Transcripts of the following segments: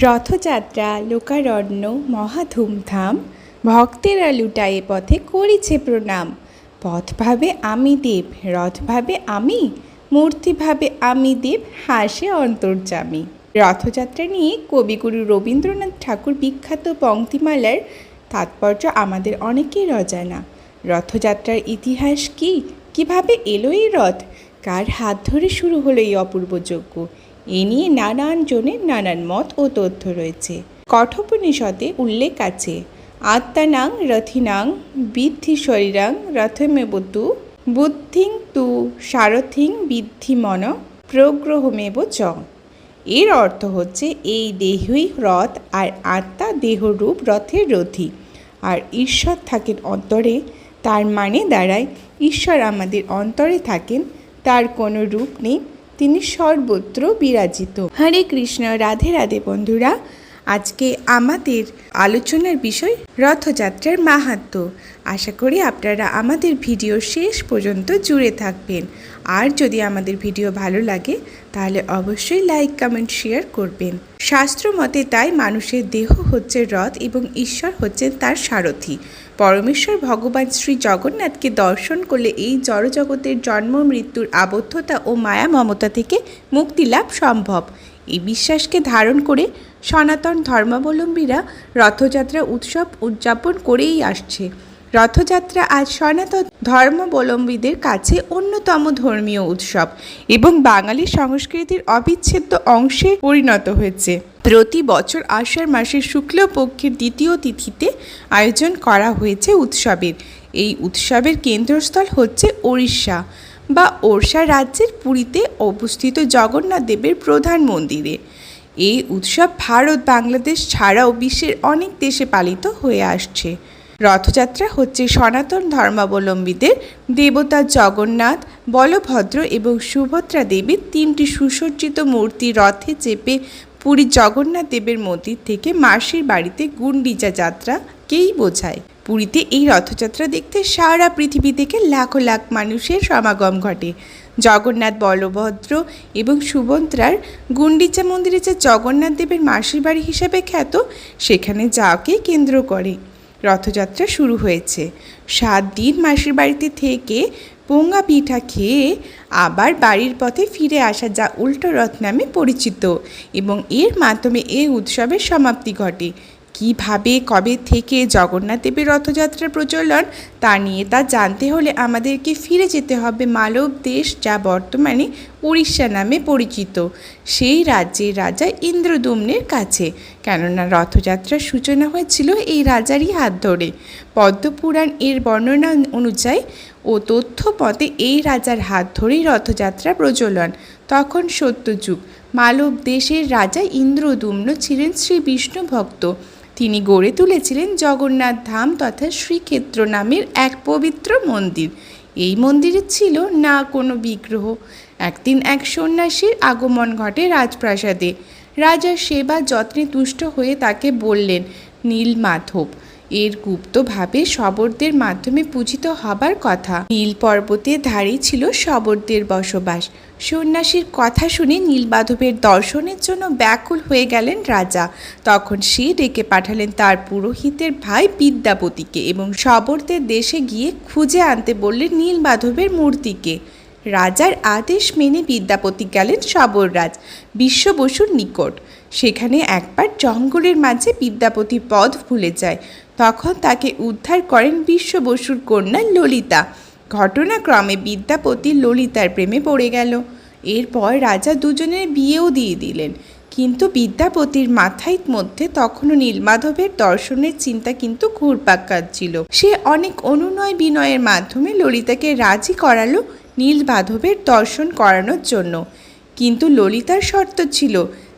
রথযাত্রা, লোকারণ্য মহা ধুমধাম ভক্তেরা লুটায়ে পথে করিছে প্রণাম। পথ ভাবে আমি দেব, রথ ভাবে আমি, মূর্তি ভাবে আমি দেব, হাসে অন্তর্যামী। রথযাত্রা নিয়ে কবিগুরু রবীন্দ্রনাথ ঠাকুর বিখ্যাত পংক্তিমালার তাৎপর্য আমাদের অনেকের অজানা। রথযাত্রার ইতিহাস কি? কীভাবে এলো এই রথ? কার হাত ধরে শুরু হলো এই অপূর্ব যজ্ঞ? এ নিয়ে নানান জনের নানান মত ও তথ্য রয়েছে। কঠোপনিষদে উল্লেখ আছে, আত্মানাং রথিনাং বিদ্ধি শরীরাং রথমেবতু বুদ্ধিং তু সারথিং বিদ্ধি মন প্রগ্রহমেব চ। এর অর্থ হচ্ছে এই দেহই রথ আর আত্মা দেহরূপ রথের রথী। আর ঈশ্বর থাকেন অন্তরে, তার মানে দাঁড়ায় ঈশ্বর আমাদের অন্তরে থাকেন, তার কোনো রূপ নেই। তিনি সর্বত্র বিরাজিত। হরে কৃষ্ণ, রাধে রাধে বন্ধুরা, আজকে আমাদের আলোচনার বিষয় রথযাত্রার মাহাত্ম্য আশা করি আপনারা আমাদের ভিডিও শেষ পর্যন্ত জুড়ে থাকবেন। আর যদি আমাদের ভিডিও ভালো লাগে, তাহলে অবশ্যই লাইক, কমেন্ট, শেয়ার করবেন। শাস্ত্র মতে তাই মানুষের দেহ হচ্ছে রথ এবং ঈশ্বর হচ্ছেন তার সারথি। পরমেশ্বর ভগবান শ্রী জগন্নাথকে দর্শন করলে এই জড়জগতের জন্ম, মৃত্যুর আবদ্ধতা ও মায়া মমতা থেকে মুক্তি লাভ সম্ভব। এই বিশ্বাসকে ধারণ করে সনাতন ধর্মাবলম্বীরা রথযাত্রা উৎসব উদযাপন করেই আসছে। রথযাত্রা আজ সনাতন ধর্মাবলম্বীদের কাছে অন্যতম ধর্মীয় উৎসব এবং বাঙালি সংস্কৃতির অবিচ্ছেদ্য অংশে পরিণত হয়েছে। প্রতি বছর আষাঢ় মাসের শুক্লপক্ষের দ্বিতীয় তিথিতে আয়োজন করা হয়েছে উৎসবের। এই উৎসবের কেন্দ্রস্থল হচ্ছে ওড়িশা বা ওড়িশা রাজ্যের পুরীতে অবস্থিত জগন্নাথ দেবের প্রধান মন্দিরে। এই উৎসব ভারত বাংলাদেশ ছাড়াও বিশ্বের অনেক দেশে পালিত হয়ে আসছে। রথযাত্রা হচ্ছে সনাতন ধর্মাবলম্বীদের দেবতা জগন্নাথ, বলভদ্র এবং সুভদ্রা দেবীর তিনটি সুসজ্জিত মূর্তি রথে চেপে পুরী জগন্নাথ দেবের মন্দির থেকে মাসির বাড়িতে গুন্ডিচা যাত্রাকেই বোঝায়। পুরীতে এই রথযাত্রা দেখতে সারা পৃথিবী থেকে লাখো লাখ মানুষের সমাগম ঘটে। জগন্নাথ, বলভদ্র এবং সুভদ্রার গুন্ডিচা মন্দিরে যে জগন্নাথ দেবের মাসির বাড়ি হিসেবে খ্যাত, সেখানে যাকে কেন্দ্র করে। রথযাত্রা শুরু হয়েছে। সাত দিন মাসির বাড়িতে থেকে পোঙ্গা পিঠা খেয়ে আবার বাড়ির পথে ফিরে আসা যা উল্টো রথ নামে পরিচিত এবং এর মাধ্যমে এই উৎসবের সমাপ্তি ঘটে। কীভাবে, কবে থেকে জগন্নাথ দেবের রথযাত্রার প্রচলন, তা নিয়ে তা জানতে হলে আমাদেরকে ফিরে যেতে হবে মালব দেশ, যা বর্তমানে উড়িষ্যা নামে পরিচিত। সেই রাজ্যের রাজা ইন্দ্রদম্নের কাছে। কেননা রথযাত্রার সূচনা হয়েছিল এই রাজারই হাত ধরে। পদ্মপুরাণ এর বর্ণনা অনুযায়ী, ও তথ্য মতে এই রাজার হাত ধরেই রথযাত্রা প্রচলন। তখন সত্যযুগ। মালব দেশের রাজা ইন্দ্রদুম্ন ছিলেন শ্রী বিষ্ণু ভক্ত। তিনি গড়ে তুলেছিলেন জগন্নাথ ধাম তথা শ্রীক্ষেত্র নামের এক পবিত্র মন্দির। এই মন্দিরে ছিল না কোনো বিগ্রহ। একদিন এক সন্ন্যাসীর আগমন ঘটে রাজপ্রাসাদে। রাজার সেবা যত্নে তুষ্ট হয়ে তাকে বললেন নীলমাধব এর গুপ্তভাবে শবরদের মাধ্যমে পূজিত হবার কথা। নীল পর্বতের ধারেই ছিল শবরদের বসবাস। সন্ন্যাসীর কথা শুনে নীলমাধবের দর্শনের জন্য ব্যাকুল হয়ে গেলেন রাজা। তখন সে ডেকে পাঠালেন তার পুরোহিতের ভাই বিদ্যাপতিকে এবং শবরদের দেশে গিয়ে খুঁজে আনতে বললেন নীলমাধবের মূর্তিকে। রাজার আদেশ মেনে বিদ্যাপতি গেলেন শবররাজ বিশ্ব বসুর নিকট। সেখানে একবার জঙ্গলের মাঝে বিদ্যাপতি পদ ভুলে যায়। তখন তাকে উদ্ধার করেন বিশ্ব বসুর কন্যা ললিতা। ঘটনাক্রমে বিদ্যাপতি ললিতার প্রেমে পড়ে গেল। এরপর রাজা দুজনের বিয়েও দিয়ে দিলেন। কিন্তু বিদ্যাপতির মাথায় মধ্যে তখনও নীলমাধবের দর্শনের চিন্তা কিন্তু ঘুরপাক কাটছিল সে অনেক অনুনয় বিনয়ের মাধ্যমে ললিতাকে রাজি করালো নীলমাধবের দর্শন করানোর জন্য। কিন্তু ললিতার শর্ত ছিল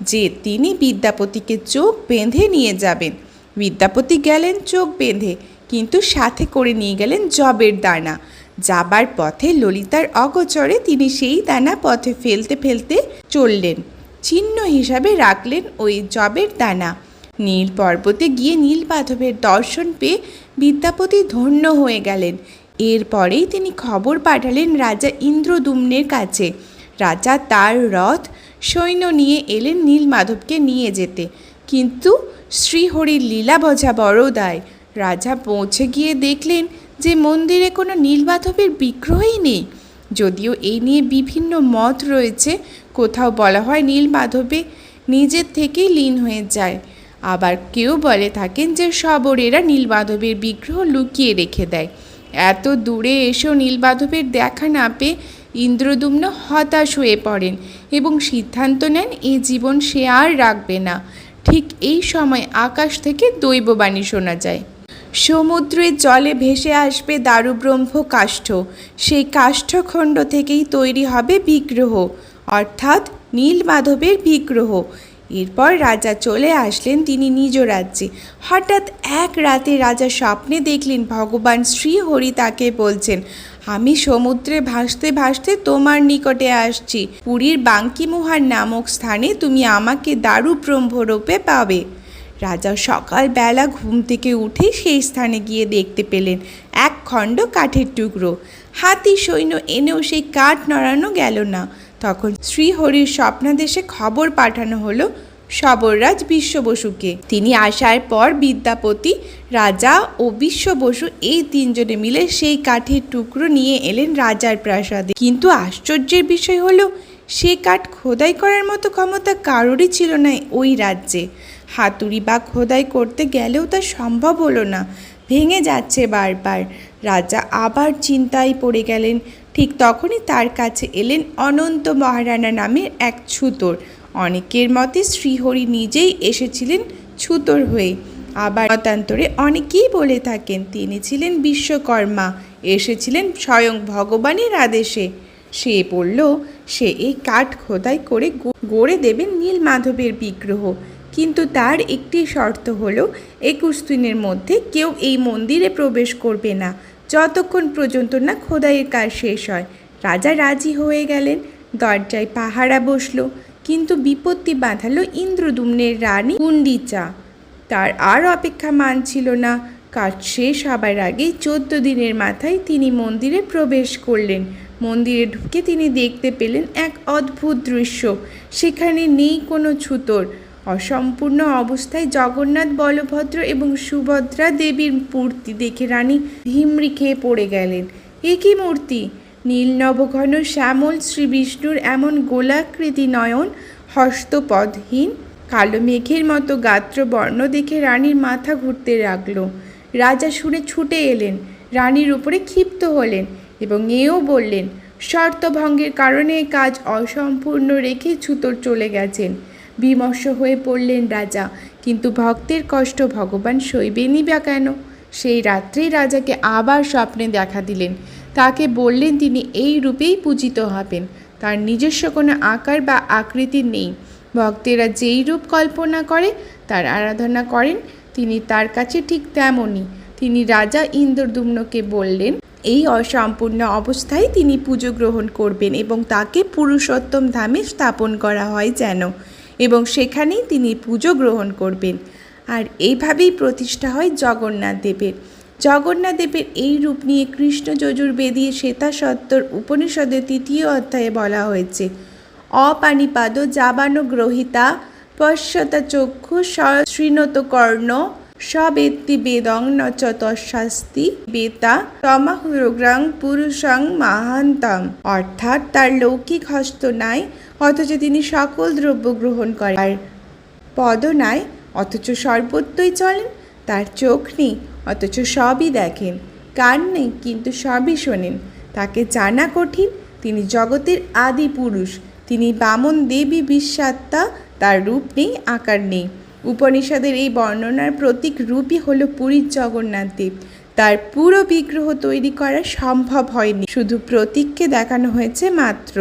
যে তিনি বিদ্যাপতিকে চোখ বেঁধে নিয়ে যাবেন। বিদ্যাপতি গেলেন চোখ বেঁধে, কিন্তু সাথে করে নিয়ে গেলেন জবের দানা। যাবার পথে ললিতার অগচরে তিনি সেই দানা পথে ফেলতে ফেলতে চললেন। চিহ্ন হিসাবে রাখলেন ওই জবের দানা। নীল পর্বতে গিয়ে নীলমাধবের দর্শন পেয়ে বিদ্যাপতি ধন্য হয়ে গেলেন। এরপরেই তিনি খবর পাঠালেন রাজা ইন্দ্রদুম্নের কাছে। রাজা তার রথ সৈন্য নিয়ে এলেন নীলমাধবকে নিয়ে যেতে। কিন্তু শ্রীহরির লীলা বোঝা বড় দায়। রাজা পৌঁছে গিয়ে দেখলেন যে মন্দিরে কোনো নীলমাধবের বিগ্রহই নেই। যদিও এই নিয়ে বিভিন্ন মত রয়েছে, কোথাও বলা হয় নীলমাধবে নিজের থেকেই লীন হয়ে যায়। আবার কেউ বলে থাকেন যে শবরেরা নীলমাধবের বিগ্রহ লুকিয়ে রেখে দেয়। এত দূরে এসেও নীলমাধবের দেখা না পেয়ে ইন্দ্রদুম্ন হতাশ হয়ে পড়েন এবং সিদ্ধান্ত নেন এই জীবন সে আর রাখবে না। ঠিক এই সময় আকাশ থেকে দৈববাণী শোনা যায়। সমুদ্রের জলে ভেসে আসবে দারুব্রহ্ম কাষ্ঠ। সেই কাষ্ঠখণ্ড থেকেই তৈরি হবে বিগ্রহ, অর্থাৎ নীলমাধবের বিগ্রহ। এরপর রাজা চলে আসলেন তিনি নিজ রাজ্যে। হঠাৎ এক রাতে রাজা স্বপ্নে দেখলেন, ভগবান শ্রীহরি তাকে বলছেন আমি সমুদ্রে ভাসতে ভাসতে তোমার নিকটে আসছি। পুরীর বাঙ্কিমোহার নামক স্থানে তুমি আমাকে দারু ব্রহ্মরূপে পাবে। রাজা সকালবেলা ঘুম থেকে উঠে সেই স্থানে গিয়ে দেখতে পেলেন এক খণ্ড কাঠের টুকরো। হাতি সৈন্য এনেও সেই কাঠ নড়ানো গেল না। তখন শ্রীহরির স্বপ্নাদেশে খবর পাঠানো হলো সবররাজ বিশ্ব বসুকে তিনি আসার পর বিদ্যাপতি, রাজা ও বিশ্ব বসু এই তিনজনে মিলে সেই কাঠের টুকরো নিয়ে এলেন রাজার প্রাসাদে। কিন্তু আশ্চর্যের বিষয় হলো, সে কাঠ খোদাই করার মতো ক্ষমতা কারোরই ছিল না ওই রাজ্যে। হাতুড়ি বা খোদাই করতে গেলেও তা সম্ভব হলো না। ভেঙে যাচ্ছে বারবার। রাজা আবার চিন্তায় পড়ে গেলেন। ঠিক তখনই তার কাছে এলেন অনন্ত মহারানা নামের এক ছুতোর। অনেকের মতে শ্রীহরি নিজেই এসেছিলেন ছুতোর হয়ে। আবার মতান্তরে অনেকেই বলে থাকেন, তিনি ছিলেন বিশ্বকর্মা, এসেছিলেন স্বয়ং ভগবানের আদেশে। সে বলল, সে এই কাঠ খোদাই করে গড়ে দেবেন নীল মাধবের বিগ্রহ। কিন্তু তার একটি শর্ত হলো, একুশ দিনের মধ্যে কেউ এই মন্দিরে প্রবেশ করবে না। যতক্ষণ পর্যন্ত না খোদাইয়ের কাজ শেষ হয়, রাজা রাজি হয়ে গেলেন, দরজায় পাহারা বসল। কিন্তু বিপত্তি বাঁধালো ইন্দ্রদুম্নের রানী গুন্ডিচা তার আর অপেক্ষা মানছিল না। কাজ শেষ হবার আগেই চোদ্দ দিনের মাথায় তিনি মন্দিরে প্রবেশ করলেন। মন্দিরে ঢুকে তিনি দেখতে পেলেন এক অদ্ভুত দৃশ্য। সেখানে নেই কোনো ছুতোর। অসম্পূর্ণ অবস্থায় জগন্নাথ, বলভদ্র এবং সুভদ্রা দেবীর মূর্তি দেখে রানী হিমড়ি খেয়ে পড়ে গেলেন। এ কি মূর্তি? নীল নবঘন শ্যামল শ্রী বিষ্ণুর এমন গোলাকৃতি নয়ন হস্তপদহীন কালো মেঘের মতো গাত্র বর্ণ দেখে রানীর মাথা ঘুরতে লাগল। রাজা শুনে ছুটে এলেন, রানীর উপরে ক্ষিপ্ত হলেন এবং এও বললেন, শর্তভঙ্গের কারণে কাজ অসম্পূর্ণ রেখে ছুতোর চলে গেছেন। বিমর্ষ হয়ে পড়লেন রাজা, কিন্তু ভক্তের কষ্ট ভগবান সইবেনই বা কেন? সেই রাত্রেই রাজাকে আবার স্বপ্নে দেখা দিলেন। তাকে বললেন, তিনি এই রূপেই পূজিত হবেন। তার নিজস্ব কোনো আকার বা আকৃতি নেই। ভক্তেরা যেই রূপ কল্পনা করে, তার আরাধনা করেন। তিনি তার কাছে ঠিক তেমনই। তিনি রাজা ইন্দ্রদুম্নকে বললেন, এই অসম্পূর্ণ অবস্থায় তিনি পুজো গ্রহণ করবেন এবং তাকে পুরুষোত্তম ধামে স্থাপন করা হয় যেন। এবং সেখানেই তিনি পুজো গ্রহণ করবেন। আর এইভাবেই প্রতিষ্ঠা হয় জগন্নাথ দেবের। জগন্নাথ দেবের এই রূপ নিয়ে কৃষ্ণ যজুর্বেদী শ্বেতা সত্তর উপনিষদের তৃতীয় অধ্যায়ে বলা হয়েছে, অপানিপাদ জাবানো গ্রহিতা পশ্যতা চক্ষু শৃণত কর্ণ সবেত্তি বেদং নচ তশাস্তি বেতা তমাহুরগ্রাং পুরুষং মাহান্তম। অর্থাৎ তার লৌকিক হস্ত নাই, অথচ তিনি সকল দ্রব্য গ্রহণ করেন। পদ নাই, অথচ সর্বত্রই চলেন, তার চোখ নেই অথচ সবই দেখেন। কান নেই, কিন্তু সবই শোনেন। তাকে জানা কঠিন, তিনি জগতের আদি পুরুষ। তিনি বামন দেবী বিশ্বাত্মা তার রূপ নেই, আকার নেই। উপনিষদের এই বর্ণনার প্রতীক রূপই হল পুরীর জগন্নাথ দেব। তার পুরো বিগ্রহ তৈরি করা সম্ভব হয়নি, শুধু প্রতীককে দেখানো হয়েছে মাত্র।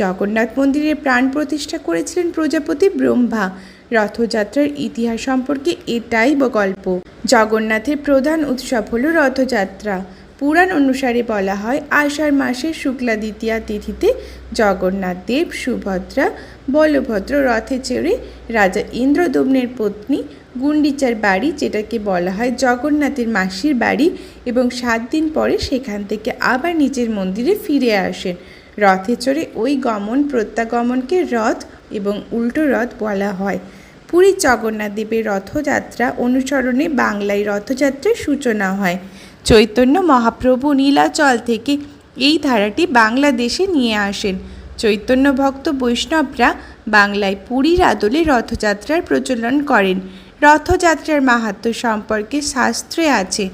জগন্নাথ মন্দিরের প্রাণ প্রতিষ্ঠা করেছিলেন প্রজাপতি ব্রহ্মা। রথযাত্রার ইতিহাস সম্পর্কে এটাই গল্প। জগন্নাথের প্রধান উৎসব হল রথযাত্রা। পুরাণ অনুসারে বলা হয়, আষাঢ় মাসের শুক্লা দ্বিতীয়া তিথিতে জগন্নাথ দেব, সুভদ্রা, বলভদ্র রথে চড়ে রাজা ইন্দ্রদম্নের পত্নী গুন্ডিচার বাড়ি, যেটাকে বলা হয় জগন্নাথের মাসির বাড়ি, এবং সাত দিন পরে সেখান থেকে আবার নিজের মন্দিরে ফিরে আসেন। রথে চড়ে ওই গমন প্রত্যাগমনকে রথ এবং উল্টো রথ বলা হয়। পুরীর জগন্নাথ দেবের রথযাত্রা অনুসরণে বাংলায় রথযাত্রার সূচনা হয়। চৈতন্য মহাপ্রভু নীলাচল থেকে এই ধারাটি বাংলাদেশে নিয়ে আসেন। চৈতন্য ভক্ত বৈষ্ণবরা বাংলায় পুরীর আদলে রথযাত্রার প্রচলন করেন। রথযাত্রার মাহাত্ম্য সম্পর্কে শাস্ত্রে আছে,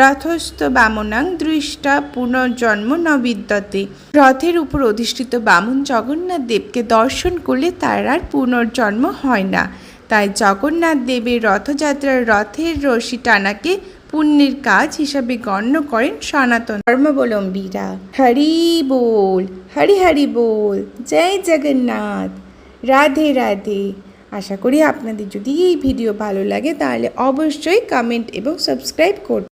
রথস্থ বামনাং দৃষ্টা পুনর্জন্ম নবিদ্যতে। রথের উপর অধিষ্ঠিত বামন জগন্নাথ দেবকে দর্শন করলে তার আর পুনর্জন্ম হয় না। তাই জগন্নাথ দেবের রথযাত্রার রথের রশি টানাকে পুণ্যের কাজ হিসাবে গণ্য করেন সনাতন ধর্মাবলম্বীরা। হরি বোল, হরি হরি বোল, জয় জগন্নাথ। রাধে রাধে। আশা করি আপনাদের যদি এই ভিডিও ভালো লাগে তাহলে অবশ্যই কমেন্ট এবং সাবস্ক্রাইব করুন